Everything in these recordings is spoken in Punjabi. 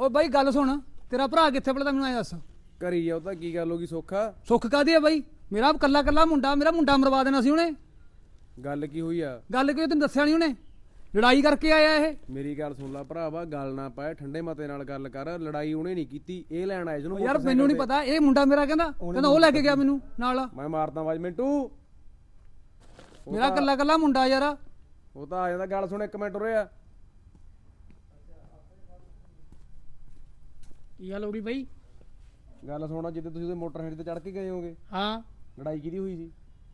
ਓ ਬਾਈ ਗੱਲ ਸੁਣ। ਤੇਰਾ ਭਰਾ ਕਿੱਥੇ ਪੜਦਾ ਮੈਨੂੰ ਐ ਦੱਸ। ਕਰੀ ਆ ਉਹ ਤਾਂ ਕੀ ਗੱਲ ਹੋ ਗਈ ਸੋਖਾ? ਸੁੱਖ ਕਾਦੀ ਆ ਬਾਈ? ਮੇਰਾ ਕੱਲਾ ਕੱਲਾ ਮੁੰਡਾ ਮੇਰਾ ਮੁੰਡਾ ਮਰਵਾ ਦੇਣਾ ਸੀ ਉਹਨੇ। ਗੱਲ ਕੀ ਹੋਈ ਆ? ਗੱਲ ਕਿਉਂ ਤੈਨੂੰ ਦੱਸਿਆ ਨਹੀਂ ਉਹਨੇ? ਲੜਾਈ ਕਰਕੇ ਆਇਆ ਇਹ। ਮੇਰੀ ਗੱਲ ਸੁਣ ਲੈ ਭਰਾਵਾ ਗੱਲ ਨਾ ਪਾਏ ਠੰਡੇ ਮਤੇ ਨਾਲ ਗੱਲ ਕਰ। ਲੜਾਈ ਉਹਨੇ ਨਹੀਂ ਕੀਤੀ ਇਹ ਲੈਣ ਆਇਆ ਜਿਹਨੂੰ ਯਾਰ ਮੈਨੂੰ ਨਹੀਂ ਪਤਾ ਇਹ ਮੁੰਡਾ ਮੇਰਾ ਕਹਿੰਦਾ ਕਹਿੰਦਾ ਉਹ ਲੈ ਕੇ ਗਿਆ ਮੈਨੂੰ ਨਾਲ। ਮੈਂ ਮਾਰਦਾ ਆਵਾਜ਼ ਮਿੰਟੂ। ਮੇਰਾ ਕੱਲਾ ਕੱਲਾ ਮੁੰਡਾ ਯਾਰ। ਉਹ ਤਾਂ ਆ ਜਾਂਦਾ ਗੱਲ ਸੁਣ ਇੱਕ ਮਿੰਟ ਉਰੇ ਆ। ਕੀ ਗੱਲ ਹੋ ਗਈ ਬਈ? ਗੱਲ ਸੁਣਾ ਜਿੱਦੇ ਤੁਸੀਂ ਉਹਦੇ ਮੋਟਰਸਾਈਕਲ ਤੇ ਚੜ ਕੇ ਗਏ ਹੋਗੇ। ਹਾਂ। ਲੜਾਈ ਕਿਹਦੀ ਹੋਈ ਸੀ?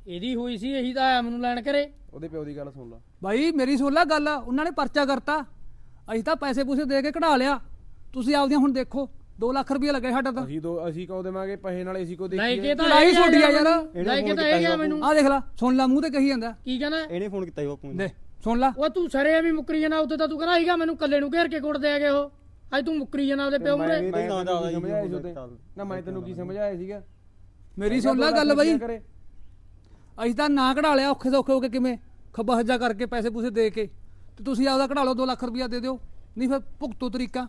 ਇਹਦੀ ਹੋਈ ਸੀ ਇਹੀ ਤਾਂ ਆਇਆ ਮੈਨੂੰ ਲੈਣ ਕਰੇ ਉਹਦੇ ਪਿਓ ਦੀ ਗੱਲ ਸੁਣ ਲਾ। ਬਾਈ ਮੇਰੀ ਸੁਣ ਲੈ ਗੱਲ ਉਹਨਾਂ ਨੇ ਪਰਚਾ ਕਰਤਾ। ਅਸੀਂ ਤਾਂ ਪੈਸੇ ਪੂਸੇ ਦੇ ਕੇ ਕਢਾ ਲਿਆ। ਤੁਸੀਂ ਆਪਦੀਆਂ ਹੁਣ ਦੇਖੋ 2 ਲੱਖ ਰੁਪਏ ਲੱਗੇ ਸਾਡਾ ਤਾਂ। ਅਸੀਂ ਦੋ ਅਸੀਂ ਕੋ ਦੇਵਾਂਗੇ ਪੈਸੇ ਨਾਲ ਅਸੀਂ ਕੋ ਲੈ ਦੇਖੀਏ। ਕੇ ਤਾਂ ਲੜਾਈ ਛੋਟੀ ਆ ਯਾਰ। ਲੈ ਕੇ ਤਾਂ ਇਹ ਗਿਆ ਮੈਨੂੰ। ਆਹ ਦੇਖ ਲੈ ਸੁਣ ਲੈ ਮੂੰਹ ਤੇ ਕਹੀ ਜਾਂਦਾ। ਕੀ ਕਹਿੰਦਾ ਇਹਨੇ ਫੋਨ ਕੀਤਾ ਸੀ ਬਾਪੂ ਨੂੰ। ਦੇ ਸੁਣ ਲੈ। ਉਹ ਤੂੰ ਸਰੇ ਵੀ ਮੁੱਕਰੀ ਜਾਣਾ ਉੱਤੇ ਤਾਂ ਤੂੰ ਕਹਿੰਦਾ ਸੀਗਾ ਮੈਨੂੰ ਕੱਲੇ ਨੂੰ ਘੇਰ ਕੇ ਕੁੱਟ ਦੇ ਗਏ ਉਹ। ਅੱਜ ਤੂੰ ਮੁੱਕਰੀ ਜਾਣਾ ਉਹਦੇ ਪਿਓ ਮੂਰੇ ਮੈਂ ਤਾਂ ਜੀ ਸਮਝਾਇਆ ਸੀ ਉਹਦੇ। ਨਾ ਮੈਂ ਤੈਨੂੰ ਕੀ ਸਮਝਾਇਆ ਸੀਗਾ। ਮੇਰੀ ਸੁਣ ਲੈ ਗੱਲ ਬਾਈ। ਅਸੀਂ ਤਾਂ ਨਾ ਕਢਾ ਲਿਆ ਔਖੇ ਸੌਖੇ ਹੋ ਕੇ ਕਿਵੇਂ? ਖੱਬਾ ਹੱਜਾ ਕਰਕੇ ਪੈਸੇ ਪੂਸੇ ਦੇ ਕੇ। ਤੇ ਤੁਸੀਂ ਆਪਦਾ ਕਢਾ ਲਓ 2 ਲੱਖ ਰੁਪਇਆ ਦੇ ਦਿਓ। ਨਹੀਂ ਫਿਰ ਭੁਗਤੋ ਤਰੀਕਾ।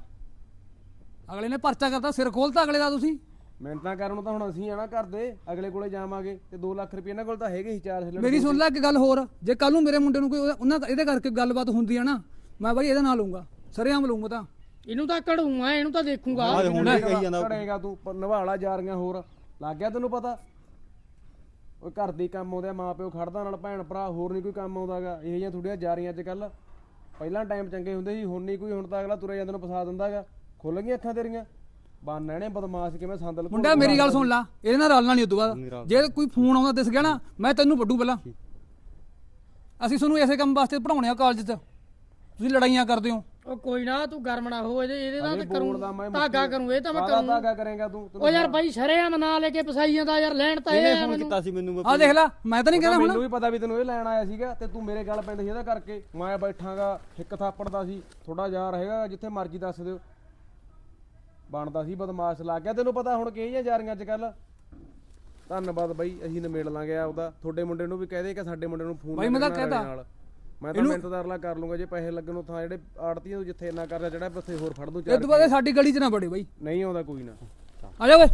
ਅਗਲੇ ਨੇ ਪਰਚਾ ਕਰਤਾ ਸਿਰ ਖੋਲਤਾ ਅਗਲੇ ਦਾ ਤੁਸੀਂ। ਮਿਹਨਤਾਂ ਕਰਨ ਨੂੰ ਤਾਂ ਹੁਣ ਅਸੀਂ ਆ ਨਾ ਕਰਦੇ ਅਗਲੇ ਕੋਲੇ ਜਾਵਾਂਗੇ ਤੇ 2 ਲੱਖ ਰੁਪਏ ਇਹਨਾਂ ਕੋਲ ਤਾਂ ਹੈਗੇ ਹੀ ਚਾਰ ਹਿੱਲੜ ਮੇਰੀ ਸੁਣ ਲੈ ਇੱਕ ਗੱਲ ਹੋਰ। ਜੇ ਕੱਲ ਨੂੰ ਮੇਰੇ ਮੁੰਡੇ ਨੂੰ ਕੋਈ ਉਹਨਾਂ ਦਾ- ਇਹਦੇ ਕਰਕੇ ਗੱਲਬਾਤ ਹੁੰਦੀ ਆ ਨਾ ਮੈਂ ਬਾਈ ਇਹਦੇ ਨਾਲ ਲਊਂਗਾ ਸਰੇਆਮ ਲਊਂਗਾ ਤਾਂ। ਇਹਨੂੰ ਤਾਂ ਕਢੂੰਗਾ ਇਹਨੂੰ ਤਾਂ ਦੇਖੂਗਾ। ਆਹ ਹੁਣ ਵੀ ਕਹੀ ਜਾਂਦਾ। ਕਰੇਗਾ ਤੂੰ ਪ- ਨਿਭਾਲਾ ਜਾਰੀਆਂ ਹੋਰ। ਲੱਗ ਗਿਆ ਤੈਨੂੰ ਪਤਾ? ਉਹ ਘਰ ਦੀ ਕੰਮ ਆਉਂਦੇ ਆ ਮਾਂ ਪਿਓ ਖੜਦਾ ਨਾਲ ਭੈਣ ਭਰਾ ਹੋਰ ਨਹੀਂ ਕੋਈ ਕੰਮ ਆਉਂਦਾਗਾ ਇਹ ਜਿਹੀਆਂ ਥੋੜੀਆਂ ਜਾਰੀਆਂ ਅੱਜ ਕੱਲ ਪਹਿਲਾਂ ਟਾਈਮ ਚੰਗੇ ਹੁੰਦੇ ਸੀ ਹੁਣ ਨਹੀਂ ਕੋਈ ਹੁਣ ਤਾਂ ਅਗਲਾ ਤੁਰੇ ਜਾਂਦੇ ਨੂੰ ਫਸਾ ਦਿੰਦਾਗਾ ਖੁੱਲ ਗਈਆਂ ਅੱਖਾਂ ਤੇਰੀਆਂ। ਬੰਨ ਇਹਨੇ ਬਦਮਾਸ਼ ਕਿਵੇਂ ਸੰਦਲ ਮੁੰਡਾ ਮੇਰੀ ਗੱਲ ਸੁਣ ਲਾ ਇਹਦੇ ਨਾਲ ਰਲਣਾ ਨਹੀਂ ਉਦੋਂ ਬਾਅਦ। ਜੇ ਕੋਈ ਫੋਨ ਆਉਂਦਾ ਦਿਸ ਗਿਆ ਨਾ ਮੈਂ ਤੈਨੂੰ ਵੱਡੂ ਪਹਿਲਾਂ। ਅਸੀਂ ਤੁਹਾਨੂੰ ਇਸੇ ਕੰਮ ਵਾਸਤੇ ਪੜਾਉਣੇ ਆ ਕਾਲਜ 'ਚ। ਤੁਸੀਂ ਲੜਾਈਆਂ ਕਰਦੇ ਹੋ। ਉਹ ਕੋਈ ਨਾ ਤੂੰ ਗਰਮ ਨਾ ਹੋ ਇਹਦੇ ਇਹਦੇ ਨਾਲ ਤੇ ਕਰੂੰ ਧਾਗਾ ਕਰੂੰ ਇਹ ਤਾਂ ਮੈਂ ਕਾਹਦਾ ਕਰੂੰ। ਧਾਗਾ ਕਰੇਗਾ ਤੂੰ? ਉਹ ਯਾਰ ਬਾਈ ਸਰੇ ਮਨਾ ਲੈ ਕੇ ਫਸਾਈ ਜਾਂਦਾ ਯਾਰ ਲੈਣ ਤਾਂ ਇਹ ਮੈਨੂੰ। ਕੀਤਾ ਸੀ ਮੈਨੂੰ ਆਹ ਦੇਖ ਲੈ ਮੈਂ ਤਾਂ ਨਹੀਂ ਕਹਿੰਦਾ ਹੁਣ। ਮੈਨੂੰ ਵੀ ਪਤਾ ਵੀ ਤੈਨੂੰ ਇਹ ਲੈਣ ਆਇਆ ਸੀਗਾ ਤੇ ਤੂੰ ਮੇਰੇ ਗੱਲ ਪੈਂਦਾ ਸੀ ਇਹਦਾ ਕਰਕੇ। ਮੈਂ ਬੈਠਾਂਗਾ ਇੱਕ ਥਾਪੜਦਾ ਸੀ ਥੋੜਾ ਜਿਹਾ ਰਹੇਗਾ ਜਿੱਥੇ ਮਰਜ਼ੀ ਦੱਸ ਦਿਓ। ਬਣਦਾ ਸੀ ਬਦਮਾਸ਼ ਲੱਗ ਗਿਆ ਤੈਨੂੰ ਪਤਾ ਹੁਣ ਕਿਹੀਆਂ ਜਾਰੀਆਂ ਅੱਜ ਕੱਲ ਧੰਨਵਾਦ ਬਾਈ ਅਸੀਂ ਨਿਮੇੜ ਲਾਂਗੇ ਆਪਦਾ। ਤੁਹਾਡੇ ਮੁੰਡੇ ਨੂੰ ਵੀ ਕਹਿ ਦੇ ਕਿ ਸਾਡੇ ਮੁੰਡੇ ਨੂੰ ਫੋਨ ਬਾਈ ਮੈਂ ਤਾਂ ਕਹਿਤਾ। ਮੈਂ ਤਾਂ ਮਿੰਟਦਾਰ ਲਾ ਕਰ ਲੂੰਗਾ ਜੇ ਪੈਸੇ ਲੱਗਣ ਨੂੰ ਥਾਂ ਜਿਹੜੇ ਆੜਤੀਆਂ ਤੋਂ ਜਿੱਥੇ ਇੰਨਾ ਕਰਦਾ ਜਿਹੜਾ ਉੱਥੇ ਹੋਰ ਫੜ ਦੂੰ ਇਹ ਚਾਰ ਤੋਂ ਬਾਅਦ ਇਹ ਸਾਡੀ ਗਲੀ 'ਚ ਨਾ ਬੜੇ ਬਾਈ। ਨਹੀਂ ਆਉਂਦਾ ਕੋਈ ਨਾ। ਆ ਜਾ ਓਏ।